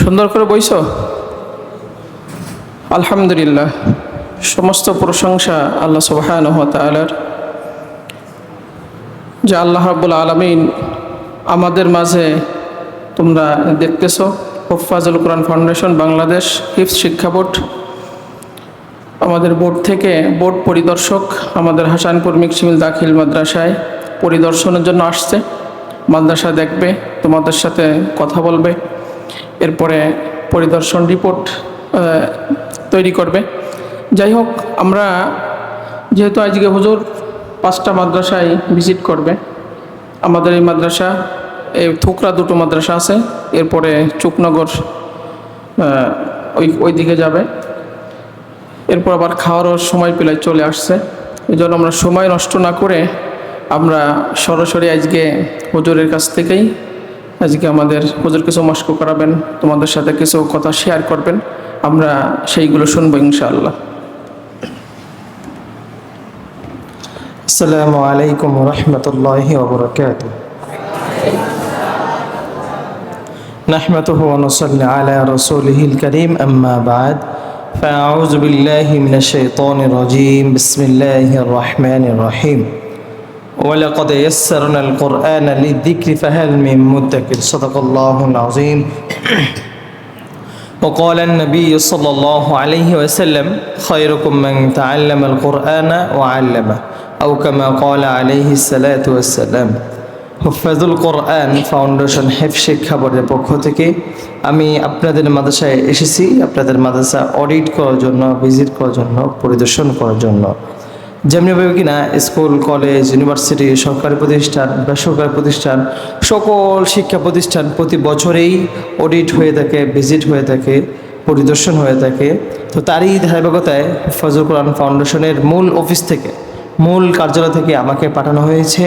সুন্দর করে বইছ? আলহামদুলিল্লাহ। সমস্ত প্রশংসা আল্লাহ সুবাহান তালার যে আল্লাহ রাবুল আলমিন আমাদের মাঝে তোমরা দেখতেছ। হোফাজুল কোরআন ফাউন্ডেশন, বাংলাদেশ হিফস শিক্ষা বোর্ড। আমাদের বোর্ড থেকে বোর্ড পরিদর্শক আমাদের হাসানপুর মিক্সিমিল দাখিল মাদ্রাসায় পরিদর্শনের জন্য আসছে। মাদ্রাসা দেখবে, তোমাদের সাথে কথা বলবে। এরপরে পরিদর্শন রিপোর্ট তৈরি করবে। যাই হোক, আমরা যেহেতু আজকে হুজুর পাঁচটা মাদ্রাসায় ভিজিট করবে, আমাদের এই মাদ্রাসা, এই থুকরা দুটো মাদ্রাসা আছে, এরপরে চুকনগর ওই ওই দিকে যাবে। এরপর আবার খাওয়ারও সময় পেলে চলে আসছে। এই জন্য আমরা সময় নষ্ট না করে আমরা সরাসরি আজকে হুজুরের কাছ থেকেই আজকে আমাদের হুজুর কিছু মস্ক করাবেন তোমাদের সাথে কিছু কথা শেয়ার করবেন আমরা সেইগুলো শুনবো ইনশাআল্লাহ السلام عليكم ورحمة الله وبركاته نحمده ونصلي على رسوله الكريم أما بعد فأعوذ بالله من الشيطان الرجيم بسم الله الرحمن الرحيم ولقد يسرنا القرآن للذكر فهل من مدكر صدق الله العظيم وقال النبي صلى الله عليه وسلم خيركم من تعلم القرآن وعلمه أو كما قال عليه الصلاة والسلام হুফাজুল কোরআন ফাউন্ডেশন হেফ শিক্ষা বোর্ডের পক্ষ থেকে আমি আপনাদের মাদ্রাসায় এসেছি আপনাদের মাদ্রাসা অডিট করার জন্য ভিজিট করার জন্য পরিদর্শন করার জন্য যেমনিভাবে কিনা স্কুল, কলেজ, ইউনিভার্সিটি, সরকারি প্রতিষ্ঠান, বেসরকারি প্রতিষ্ঠান, সকল শিক্ষা প্রতিষ্ঠান প্রতি বছরেই অডিট হয়ে থাকে ভিজিট হয়ে থাকে, পরিদর্শন হয়ে থাকে। তো তারই ধারাবাহিকতায় ফজল কোরআন ফাউন্ডেশনের মূল অফিস থেকে, মূল কার্যালয় থেকে আমাকে পাঠানো হয়েছে।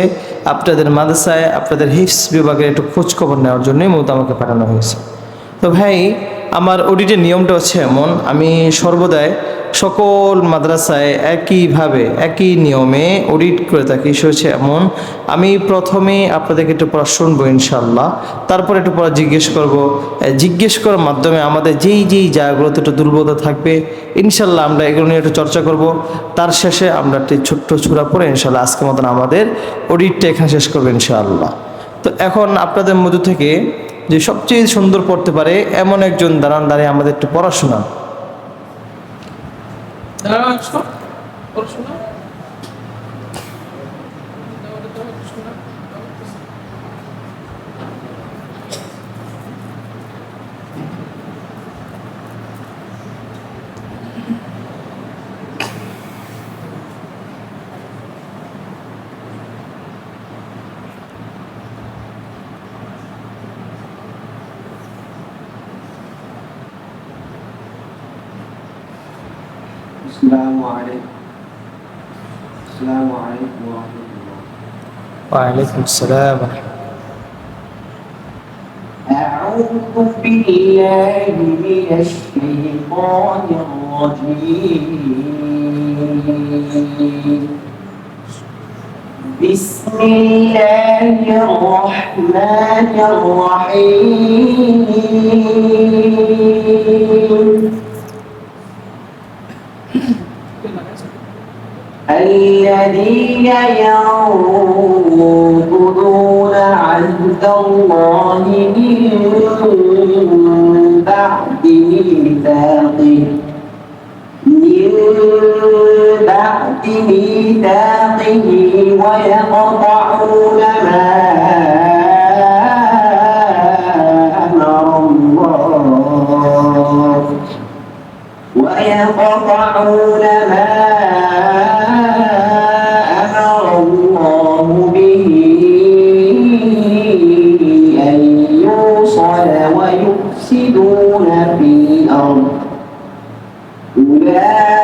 আপনাদের মাদ্রাসায়, আপনাদের হিফস বিভাগের একটু খোঁজখবর নেওয়ার জন্যই মূলত আমাকে পাঠানো হয়েছে। তো ভাই, আমার অডিটের নিয়মটা হচ্ছে এমন, আমি সর্বদাই সকল মাদ্রাসায় একইভাবে, একই নিয়মে অডিট করে থাকি। সে হচ্ছে এমন। আমি প্রথমে আপনাদেরকে একটু পড়া শুনব ইনশাল্লাহ তারপর একটু পড়া জিজ্ঞেস করব। জিজ্ঞেস করার মাধ্যমে আমাদের যেই যেই জায়গাগুলোতে একটু দুর্বলতা থাকবে ইনশাল্লাহ আমরা এগুলো নিয়ে একটু চর্চা করব। তার শেষে আমরা একটি ছোট্ট ছুরা পরে ইনশাল্লাহ আজকের মতন আমাদের অডিটটা এখানে শেষ করব ইনশাআল্লাহ। তো এখন আপনাদের মধ্য থেকে যে সবচেয়ে সুন্দর পড়তে পারে এমন একজন দাঁড়ান, দাঁড়িয়ে আমাদের একটু পড়াশোনা। দাঁড়াও আসো পড়াশোনা وعليكم السلام ورحمة أعوذ بالله من الشيطان الرجيم. بسم الله الرحمن الرحيم. الذين ينظرون ينقضون عهد الله من بعد ميثاقه. من بعد ميثاقه ويقطعون ما أمر الله. ويقطعون ما ويفسدون في الأرض أولئك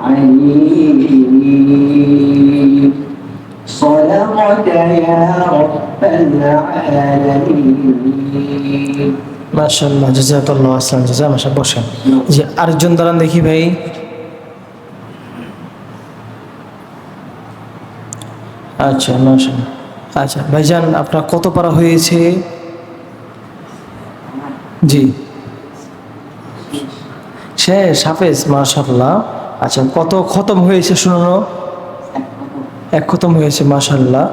عليم صدقت يا رب العالمين মাশাল্লাহ জাজাকাল্লাহ আসসালাম জাজা মাশা বসেন যে আরেকজন দাঁড়ান দেখি ভাই আচ্ছা মাশাল্লাহ আচ্ছা ভাইজান আপনার কত পারা হয়েছে জি শেষ হাফেজ মাশাল্লাহ আচ্ছা কত খতম হয়েছে শুনো এক খতম হয়েছে মাশাল্লাহ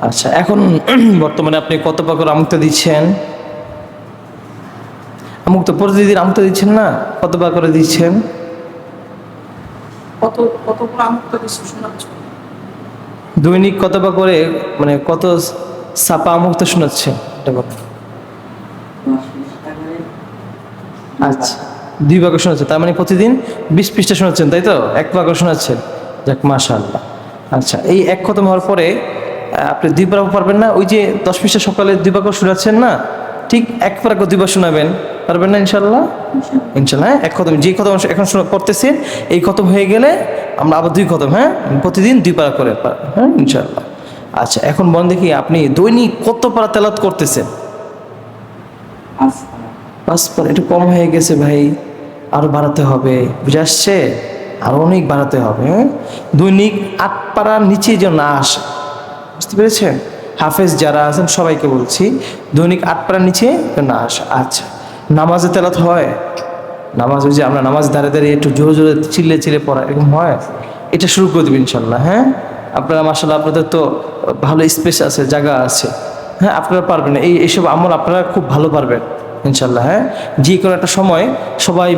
আচ্ছা এখন বর্তমানে আপনি কত পাকর আমুক্ত দিচ্ছেন? আমুক্ত প্রতিদিন আমুক্ত দিচ্ছেন না? কত পা করে দিচ্ছেন? কত কত আমুক্ত দৈনিক কত বা করে মানে কত সাপা আমুক্ত শোনাচ্ছেন? এটা। আচ্ছা। দুই ভাগে শোনাচ্ছেন তার মানে প্রতিদিন বিশ পৃষ্ঠা শোনাচ্ছেন তাই তো? এক ভাগে শোনাচ্ছেন। যাক মাশা আল্লাহ আচ্ছা এই এক খতম হওয়ার পরে আপনি দুই পারা পারবেন না ওই যে দশ পৃষ্ঠা সকালে দুই ভাগে শোনাচ্ছেন না ঠিক এক পারা দুইবার শোনাবেন পারবেন না ইনশাল্লাহ ইনশাল্লাহ হ্যাঁ? এক খতম যে খতম এখন শোনা পড়তেছেন এই খতম হয়ে গেলে আমরা আবার দুই খতম হ্যাঁ? প্রতিদিন দুই পারা করে হ্যাঁ? ইনশাল্লাহ আচ্ছা এখন বল দেখি আপনি দৈনিক কত পারা তেলাত করতেছেন? পাঁচ পারা একটু কম হয়ে গেছে ভাই। আরও বাড়াতে হবে। বুঝে আসছে? আরও অনেক বাড়াতে হবে হ্যাঁ? দৈনিক আট পাড়ার নিচে যেন না আসে। বুঝতে পেরেছেন? হাফেজ যারা আছেন, সবাইকে বলছি, দৈনিক আট পাড়ার নিচে না আসে। আচ্ছা নামাজে তেলাত হয়? নামাজ ওই যে আমরা নামাজ দাঁড়িয়ে দাঁড়িয়ে একটু জোরে জোরে চিল্লে চিল্লে পড়া, এরকম হয়? এটা শুরু করে দেবেন ইনশাল্লাহ হ্যাঁ? আপনারা মাসাল্লাহ আপনাদের তো ভালো স্পেস আছে, জায়গা আছে। হ্যাঁ আপনারা পারবেন এই এইসব আমল আপনারা খুব ভালো পারবেন। ইনশাল্লাহ হ্যাঁ? যে কোনো একটা সময় সবাই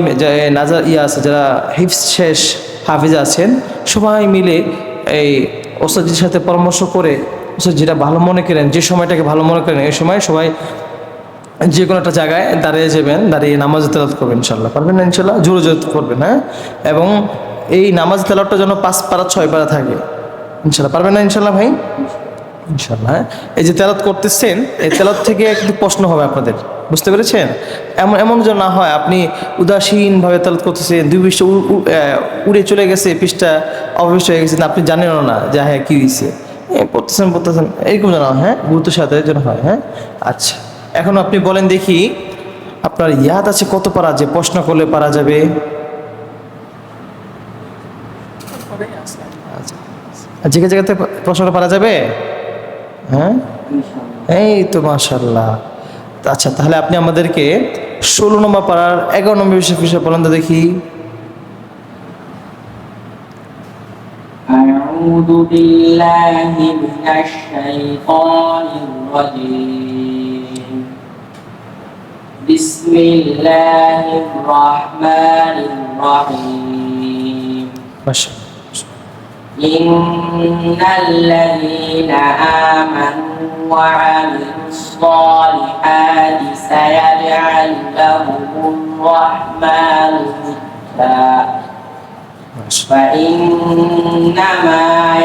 নাজার ইয়া আছে, যারা হিফস শেষ হাফিজ আছেন, সবাই মিলে এই ওস্তাদের সাথে পরামর্শ করে ওস্তাদ ভালো মনে করেন, যে সময়টাকে ভালো মনে করেন, এই সময় সবাই যে কোনো একটা জায়গায় দাঁড়িয়ে যাবেন, দাঁড়িয়ে নামাজ তেলাত করবেন ইনশাল্লাহ পারবেন না ইনশাল্লাহ জোরে জোরে করবেন হ্যাঁ? এবং এই নামাজ তেলাতটা যেন পাঁচ পারা, ছয় পারা থাকে। ইনশাল্লাহ পারবেন না ইনশাল্লাহ ভাই? ইনশাল্লাহ হ্যাঁ? এই যে তেলাত করতেছেন, এই তেলাত থেকে একটু প্রশ্ন হবে আপনাদের। বুঝতে পেরেছেন? এমন এমন যেন না হয়, আপনি উদাসীনভাবে তেলাত করতেছেন, দুই পৃষ্ঠা উড়ে চলে গেছে, পৃষ্ঠা অবশিষ্ট হয়ে গেছে, আপনি জানেনও না যে হ্যাঁ কী হয়েছে পড়তেছেন পড়তেছেন, এরকম যেন হ্যাঁ গুরুত্বের সাথে যেন হয় হ্যাঁ? আচ্ছা এখন আপনি বলেন দেখি, আপনার ইয়াদ আছে কত পারা যে, প্রশ্ন করলে পারা যাবে? আচ্ছা জায়গা জায়গাতে প্রশ্নটা পারা যাবে? হ্যাঁ? এই তো মাশাল্লাহ আচ্ছা তাহলে আপনি আমাদেরকে ষোলো নম্বর পাড়ার এগারো নম্বর বিষয় বিষয় বলেন তো দেখি أعوذ بالله من الشيطان الرجيم بسم الله الرحمن الرحيم মাশা إن الذين آمنوا وعملوا الصالحات سيجعل لهم الرحمن ودا فإنما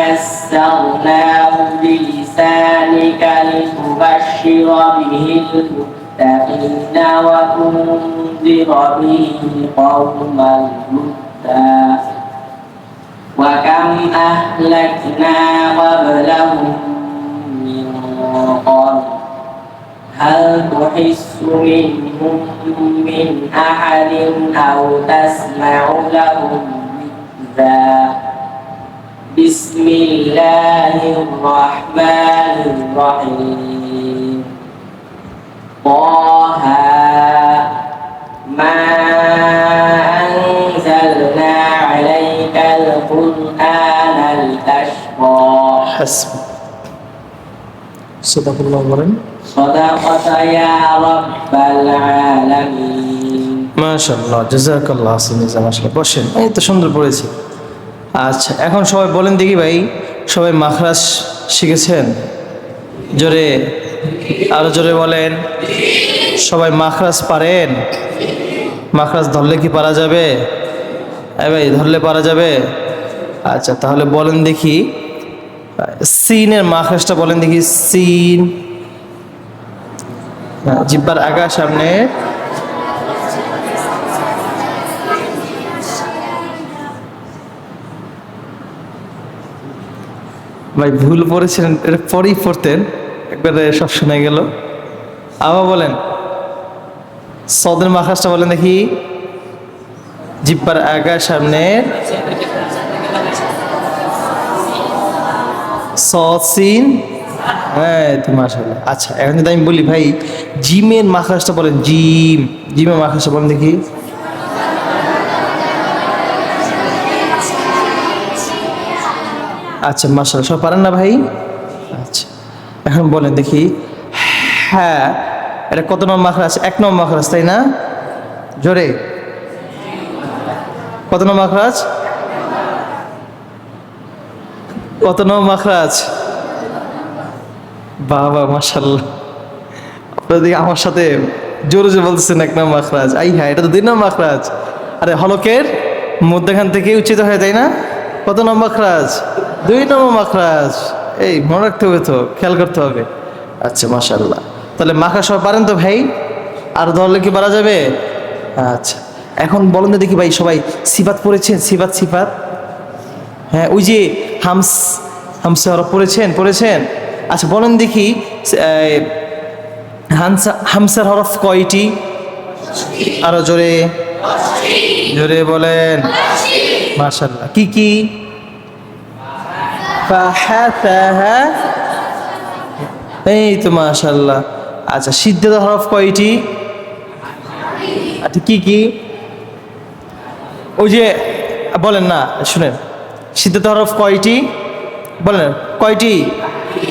يسرناه بلسانك لتبشر به المتقين وتنذر به قوما لدا وكم أهلكنا قبلهم من قرن هل تحس منهم من أحد أو تسمع لهم ركزا بسم الله الرحمن الرحيم হাসব সাদাকুল্লাহ বলেন সাদাকাতা ইয়া রাব্বাল আলামিন মাশাআল্লাহ জাযাকাল্লাহ আসমিজা মাশাআল্লাহ বসেন এই তো সুন্দর পড়েছি। আচ্ছা এখন সবাই বলেন দেখি ভাই সবাই মাখরাজ শিখেছেন? জোরে আরও জোরে বলেন। সবাই মাখরাজ পারেন? মাখরাজ ধরলে কি পারা যাবে? এ ভাই ধরলে পারা যাবে? আচ্ছা তাহলে বলেন দেখি। সিনের মাখরাজটা বলেন দেখি, সিন। জিব্বার আগা সামনে। ভাই, ভুল পড়েছিলেন, এটা পরেই পড়তেন, একবারে সব শোনা গেল। আবার বলেন, সদের মাখাসটা বলেন দেখি, জিব্বার আগা সামনে। সসিন? হ্যাঁ তো মাশাআল্লাহ। আচ্ছা এখন যদি আমি বলি, ভাই, জিমের মাখাসটা বলেন, জিম। জিমের মাখাসটা বলেন দেখি। আচ্ছা মাসাল সব পারেন না ভাই? আচ্ছা এখন বলেন দেখি। হ্যাঁ এটা কত নম্বর মাখরাজ? এক নম্বর মাখরাজ, তাই না? জোরে। কত নম্বর মাখরাজ? কত নম্বর মাখরাজ? বাবা মাশাল্লাহ আপনারা আমার সাথে জোরে জোরে বলতেছেন এক নম্বর মাখরাজ। আই হ্যাঁ এটা তো দুই নম্বর মাখরাজ। আরে, হলকের মধ্যখান থেকে উচ্চিত হয়, তাই না? কত নম্বর মাখরাজ? দুই নম্বর মাখরাজ। এই, মনে রাখতে হবে তো, খেয়াল করতে হবে। আচ্ছা মাশাল্লাহ তাহলে মাখা সব পারেন তো, ভাই? আর ধরলে কি পারা যাবে? আচ্ছা এখন বলেন দেখি ভাই, সবাই সিফাত পড়েছেন? সিফাত সিফাত? হ্যাঁ ওই যে হামস, হামসা হরফ পড়েছেন পড়েছেন? আচ্ছা বলেন দেখি হামসা হামসার হরফ কয়টি? আরও জোরে জোরে বলেন। মাশাল্লাহ কি কি? এই তো মাশাল্লাহ আচ্ছা সিদ্ধ হরফ কয়টি? আচ্ছা কি কি? ওই যে, বলেন না, শুনেন। সিদ্ধ হরফ কয়টি? বলেন, কয়টি?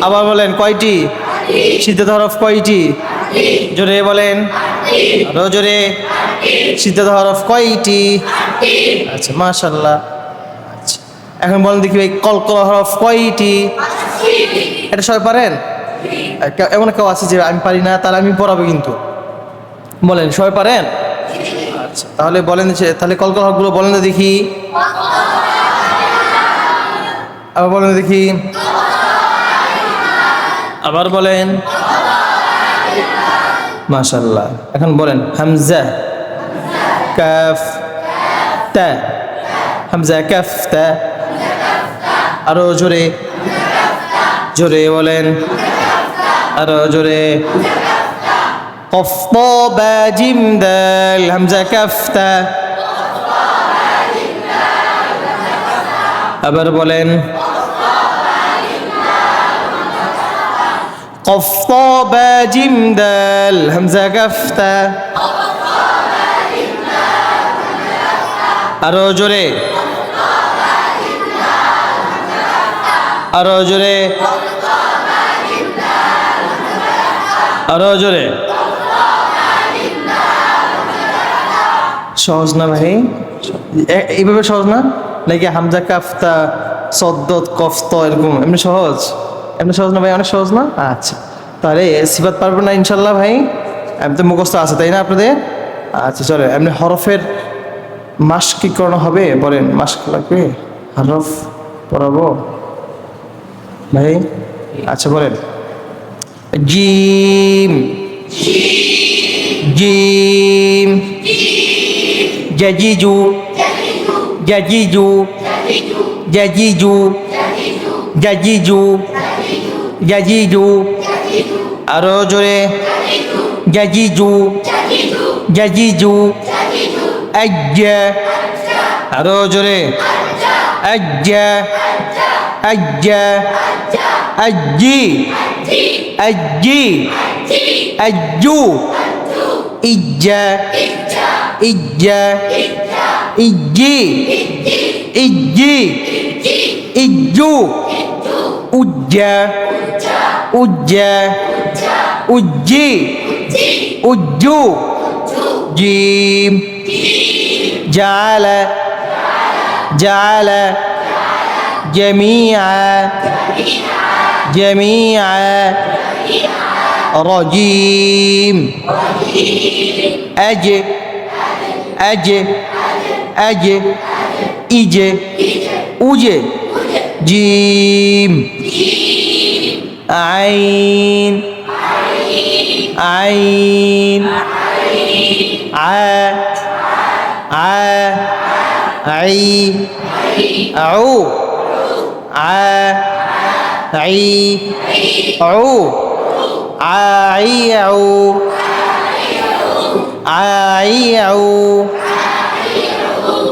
আবার বলেন, কয়টি? সিদ্ধ হরফ কয়টি? জোরে বলেন। আরও জোরে। সিদ্ধ হরফ কয়টি? আচ্ছা মাশাল্লাহ আচ্ছা এখন বলেন দেখি ভাই কলকল হরফ কয়টি? এটা সবাই পারেন? এমন কেউ আছে যে আমি পারি না, তাহলে আমি পড়াবো কিন্তু। বলেন, সবাই পারেন? আচ্ছা তাহলে বলেন তাহলে কলকল হরফগুলো বলেন দেখি। আবার বলেন দেখি আবার বলেন মাশাল্লাহ এখন বলেন হামজা কাফ তা হামজা কাফ তা আরো জোরে জোরে বলেন আরো জোরে قف طاب جيم دال همزة كف تا আবার বলেন قف طاب جيم دال همزة كف تا আরো জোরে আরো জোরে আরো জোরে সহজ না ভাই এ- এইভাবে সহজ না নাকি হামজা কাফতা সদ্দত কফত এরকম এমনি সহজ এমনি সহজ না ভাই? অনেক সহজ না? আচ্ছা। তাহলে সিফাত পারবেন না ইনশাল্লাহ ভাই। এমনি তো মুখস্থ আছে, তাই না আপনাদের? আচ্ছা চলো, এমনি হরফের মাস কি করানো হবে? বলেন মাস্ক লাগবে? হরফ পড়াবো? ভাই আচ্ছা বলেন। জিম। জিম। জাজিজু। জাজিজু। জাজিজু। জাজিজু। ইয়াজিজু আরও জোরে। ইয়াজিজু ইয়াজিজু আজ্জা। আরও জোরে। আজ্জা। আজ্জা। আজ্জি। আজ্জি। আজ্জু। ইজ্জা। ইজ্জা। ইজ্জি। ইজ্জি। ইজ্জু। উজ্জা। أجا أجي أجو جيم جعل جعل جميعا جميعا رجيم أج أج أج إج أج جيم আইন। আইন। আ আ আই আউ আ আই আউ আই আউ আই আউ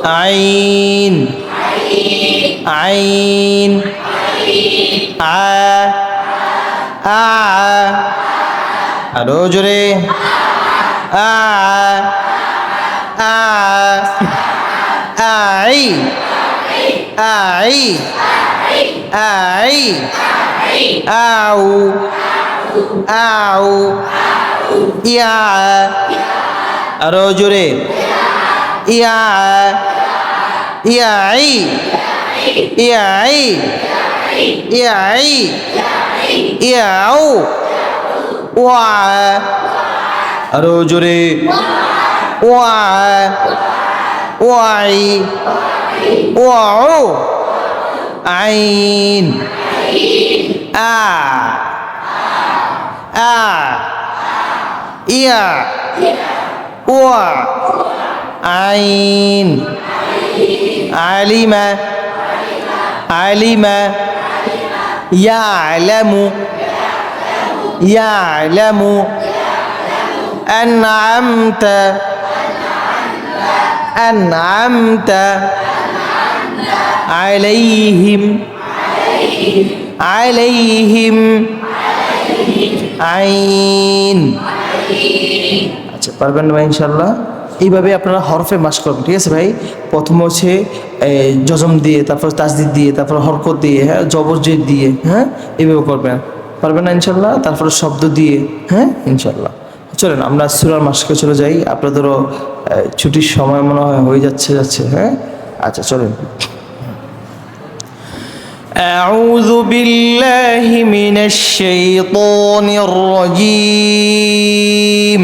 আইন। আইন। আ আরও জোরে আ আ আই আই আই আউ আউ ইয়া আরও জোরে ইয়া ইয়াই ইয়াই ইয়াই ইয়াও। ওয়া আরও জোরে। ওয়া ওয়াই। ওয়াও। আইন। আ। আ। ইয়া। ওয়া। আইন। আলিমা। আলিমা। يعلم يعلم أنعمت أنعمت عليهم عليهم আইন আচ্ছা পারবেন ভাই ইনশাল্লাহ এইভাবে আপনারা হরফে মাস করবেন ঠিক আছে ভাই প্রথম হচ্ছে এই, জজম দিয়ে তারপর তাজদিদ দিয়ে তারপর হরকত দিয়ে হ্যাঁ জবরজেদ দিয়ে হ্যাঁ এইভাবে করবেন পারবেন না ইনশাল্লাহ তারপরে শব্দ দিয়ে হ্যাঁ ইনশাল্লাহ চলেন আমরা সুরার মাসকে চলে যাই আপনাদেরও আহ, ছুটির সময় মনে হয় হয়ে যাচ্ছে যাচ্ছে হ্যাঁ আচ্ছা চলেন أعوذ بالله من الشيطان الرجيم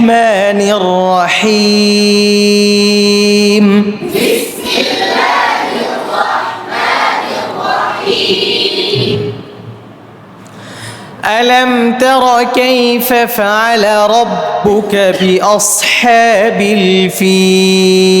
الرحمن الرحيم. بسم الله الرحمن الرحيم ألم تر كيف فعل ربك بأصحاب الفيل؟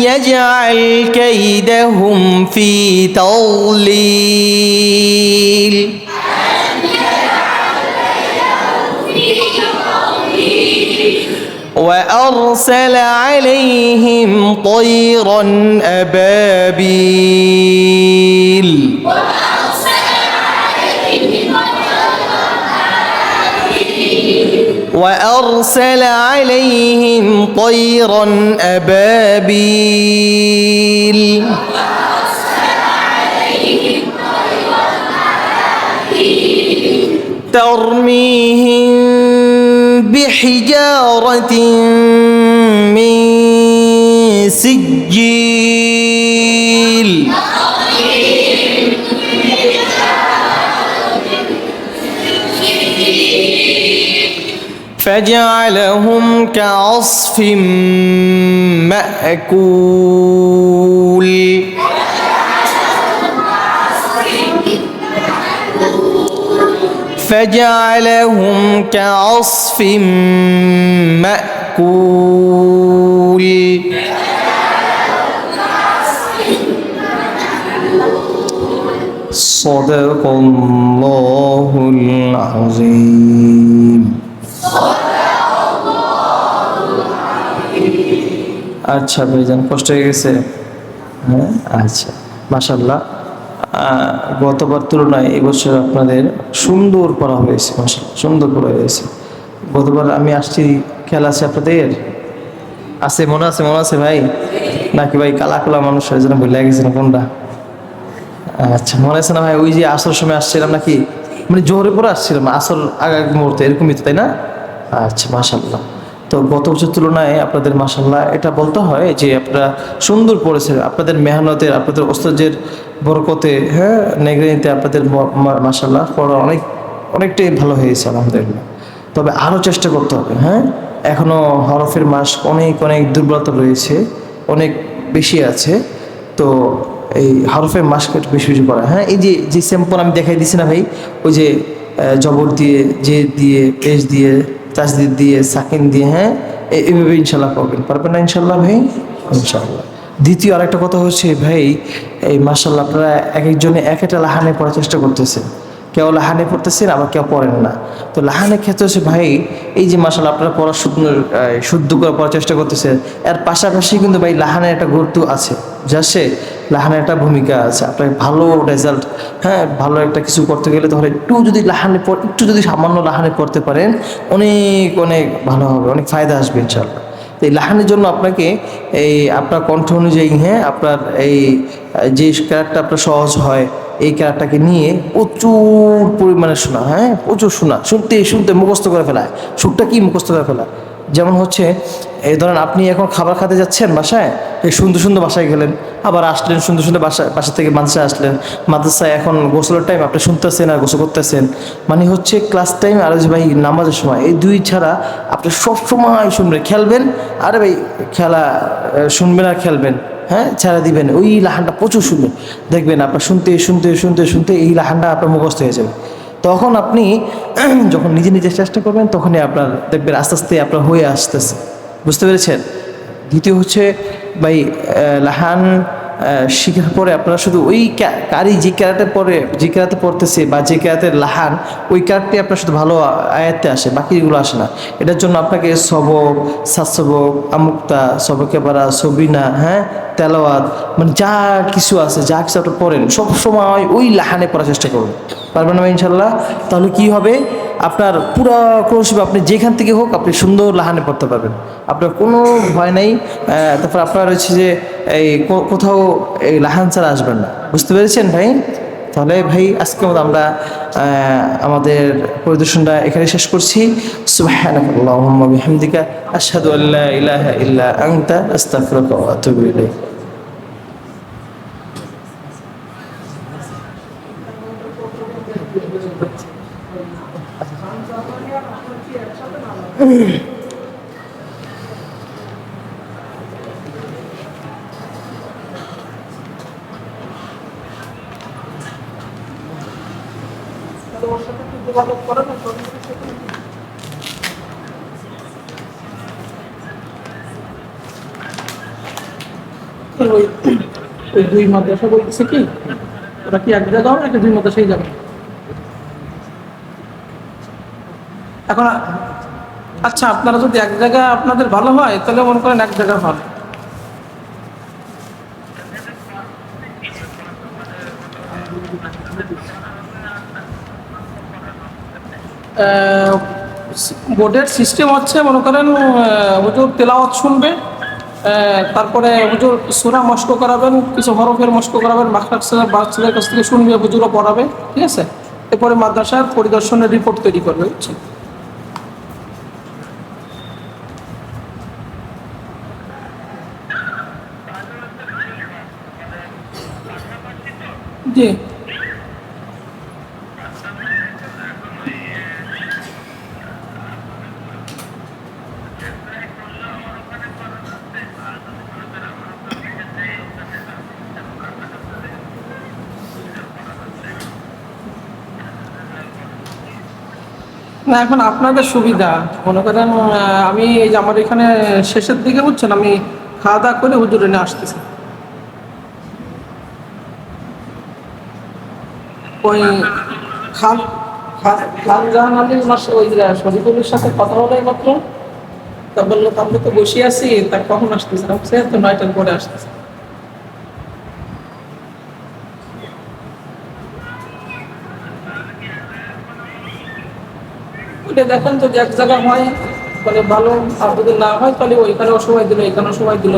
يجعل كيدهم في تضليل؟ وأرسل عليهم طيرا أبابيل. وأرسل عليهم طيرا أبابيل. ترميهم بحجارة من سجيل. فجعلهم كعصف مأكول. فجعلهم كعصف مأكول. صدق الله العظيم. আচ্ছা ভাইজান, কষ্ট হয়ে গেছে? হ্যাঁ আচ্ছা। মাসাল্লাহ গতবার তুলনায় এবছর আপনাদের সুন্দর পড়া হয়েছে মাসাল্লাহ সুন্দর পড়া হয়েছে। গতবার আমি আসছি, খেলা আছে আপনাদের? আছে, মনে আছে মনে আছে ভাই? নাকি ভাই কালা কালা মানুষ হয়ে যেন ভুলে গেছেন কোনটা? আচ্ছা মনে আছে না ভাই, ওই যে আসর সময় আসছিলাম নাকি? মানে জোরে পরে আসছিলাম, আসর আগে মুহূর্তে, এরকমই তো, তাই না? আচ্ছা মাসাল্লাহ তো গত বছর তুলনায় আপনাদের মাসাল্লাহ এটা বলতে হয় যে আপনারা সুন্দর পড়েছেন। আপনাদের মেহনতের, আপনাদের ওস্তাদের বরকতে হ্যাঁ নেগরিতে আপনাদের মাসাল্লাহ পড়া অনেক, অনেকটাই ভালো হয়েছে, আলহামদুলিল্লাহ। তবে আরও চেষ্টা করতে হবে হ্যাঁ? এখনও হরফের মাস অনেক অনেক দুর্বলতা রয়েছে, অনেক বেশি আছে। তো এই হরফের মাসকে বেশি বেশি পড়া হ্যাঁ? এই যে যে স্যাম্পল আমি দেখাই দিছি না ভাই, ওই যে জবর দিয়ে যে দিয়ে, পেশ দিয়ে তাজদিদ দিয়ে, সাকিন দিয়ে হ্যাঁ? এইভাবে ইনশাল্লাহ পাবেন। পারবেন না ইনশাল্লাহ ভাই? ইনশাল্লাহ। দ্বিতীয় আরেকটা কথা হচ্ছে, ভাই, এই মাসাল্লাহ আপনারা এক একজনে এক একটা লাহানে পড়ার চেষ্টা করতেছেন। কেউ লাহানে পড়তেছেন, আবার কেউ পড়েন না। তো লাহানের ক্ষেত্রে হচ্ছে, ভাই, এই যে মাসাল আপনারা পড়া শুদ্ধ শুদ্ধ করে পড়ার চেষ্টা করতেছেন, এর পাশাপাশি কিন্তু ভাই লাহানের একটা গুরুত্ব আছে। যা সে লাহানের একটা ভূমিকা আছে। আপনার ভালো রেজাল্ট হ্যাঁ ভালো একটা কিছু করতে গেলে তাহলে একটু যদি লাহানে একটু যদি সামান্য লাহানে পড়তে পারেন, অনেক অনেক ভালো হবে, অনেক ফায়দা আসবে ইনশাল্লাহ তো এই লাহানের জন্য আপনাকে এই আপনার কণ্ঠ অনুযায়ী হ্যাঁ আপনার এই, যে ক্যারেক্টার আপনার সহজ হয়, এই ক্যারেক্টারটাকে নিয়ে প্রচুর পরিমাণে শোনা হ্যাঁ প্রচুর শোনা, শুনতে শুনতে মুখস্থ করে ফেলা সুরটা কি মুখস্থ করে ফেলা যেমন হচ্ছে, এই ধরেন আপনি এখন খাবার খেতে যাচ্ছেন বাসায়, এই সুন্দর সুন্দর বাসায় গেলেন, আবার আসলেন সুন্দর সুন্দর বাসা বাসা থেকে মাদ্রাসায় আসলেন, মাদ্রাসায় এখন গোসলের টাইম আপনি শুনতেছেন আর গোসল করতেছেন। মানে হচ্ছে ক্লাস টাইম আর ভাই নামাজের সময়, এই দুই ছাড়া আপনি সবসময় শুনবেন, খেলবেন, আরে ভাই খেলা শুনবেন আর খেলবেন হ্যাঁ ছেড়ে দিবেন, ওই লাহানটা প্রচুর শুনবেন। দেখবেন আপনার শুনতে শুনতে শুনতে শুনতে এই লাহানটা আপনার মুখস্থ হয়ে যাবে। তখন আপনি যখন নিজে নিজে চেষ্টা করবেন, তখনই আপনার দেখবেন আস্তে আস্তে আপনার হয়ে আসতেছে। বুঝতে পেরেছেন? দ্বিতীয় হচ্ছে, ভাই লাহান শিখার পরে আপনারা শুধু ওই কারি যে ক্যারাতে পরে, যে ক্যারাতে পড়তেছে বা যে ক্যারাতে লাহান, ওই ক্যারাটটি আপনার শুধু ভালো আয়াতে আসে, বাকিগুলো আসে না। এটার জন্য আপনাকে সবক, সাতসবক, আমুক্তা, সবকে পারা সবিনা হ্যাঁ তেলাওয়াত মানে যা কিছু আছে, যা কিছু আপনি পড়েন সব সময় ওই লাহানে পড়ার চেষ্টা করুন। পারবেন না ইনশাল্লাহ? তাহলে কি হবে? আপনার পুরো ক্রোশিপ আপনি যেখান থেকে হোক আপনি সুন্দর লাহানে পড়তে পারবেন। আপনার কোনো ভয় নেই তারপর আপনার হচ্ছে যে এই কোথাও এই লাহান ছাড়া আসবেন না। বুঝতে পেরেছেন ভাই? তাহলে ভাই আজকে মতো আমরা আমাদের পরিদর্শনটা এখানে শেষ করছি। বিহামদিকা, আশহাদু ইলাহা ইল্লা ওয়া ওই দুই মাদ্রাসা বলতেছে কি? ওরা কি এক জায়গা হবে নাকি দুই মাদ্রাসাই যাবে? এখন আচ্ছা আপনারা যদি এক জায়গায় আপনাদের ভালো হয়, তাহলে মনে করেন এক জায়গা ভালো। বোর্ডের সিস্টেম হচ্ছে, মনে করেন হুজুর তেলাওয়াত শুনবে তারপরে হুজুর সোনা মস্ক করাবেন, কিছু হরফের মস্ক করাবেন, মাখরাজ বাচ্চাদের কাছ থেকে শুনবে, হুজুরও পড়াবে, ঠিক আছে? এরপরে মাদ্রাসার পরিদর্শনের রিপোর্ট তৈরি করবে, বুঝছেন? না, এখন আপনাদের সুবিধা। মনে করেন আমি এই যে আমার এখানে শেষের দিকে, বুঝছেন? আমি খাওয়া দাওয়া করে হুজুরে নিয়ে আসতেছি। ওই খান, খান- জাহান আলী ওনার ওই শরীফুলের সাথে কথা হলো মাত্র তা বলল আমরা তো বসে আছি, তা কখন আসতেছে? সে তো নয়টার পরে আসতেছে। দেখেন যদি এক জায়গায় হয় তাহলে ভালো আর যদি না হয়, তাহলে ওইখানেও সময় দিল, এখানেও সময় দিল।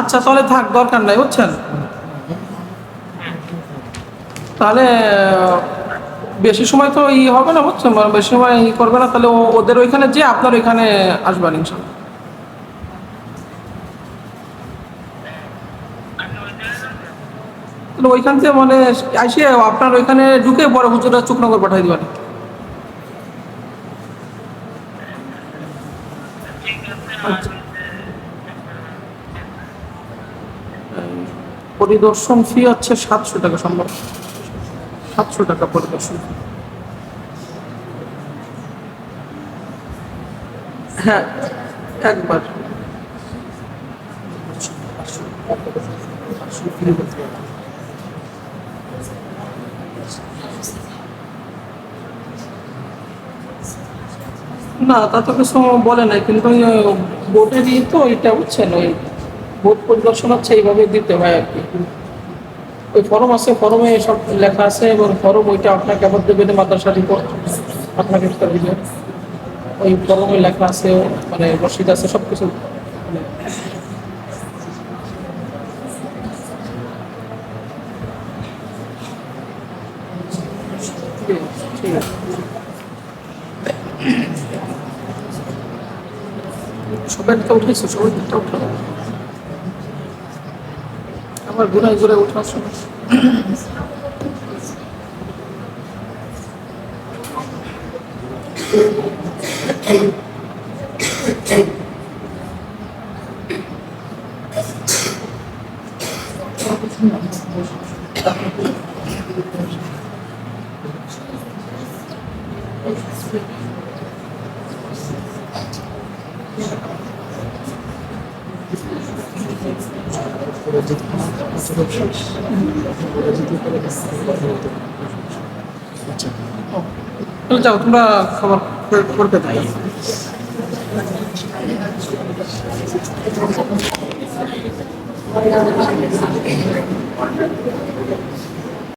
আচ্ছা তাহলে থাক, দরকার নাই, বুঝছেন? তাহলে, বেশি সময় তো ই হবে না, বুঝছেন? মানে বেশি সময় ই করবে না, তাহলে ওদের ওইখানে যে আপনার ওইখানে আসবেন, ইনশাল্লাহ। তাহলে ওইখান থেকে মানে আসে আপনার ওইখানে ঢুকে বড় হুজুরা চুকনগর পাঠাই দিবেন। পরিদর্শন ফি হচ্ছে সাতশো টাকা সম্ভব। সাতশো টাকা পরিদর্শন হ্যাঁ একবার। না, তা তো কিছু বলে নাই, কিন্তু বোর্ডেরই তো এটা বুঝছেন, ওই বোর্ড পরিদর্শন হচ্ছে এইভাবে দিতে হয় আর কি। ওই ফর্ম আছে ফর্মে সব লেখা আছে এবং ফর্ম ওইটা আপনাকে আবার দেবেন মাদ্রাসা রিপোর্ট আপনাকে একটা দিবে। ওই ফর্মে লেখা আছে মানে রসিদ আছে সব কিছু ঠিক আছে, আছে উঠেছে। সবাইটা উঠে আমার ঘুরায় ঘুরে উঠার সময় তাহলে যাও তোমরা খাবার করতে থাকো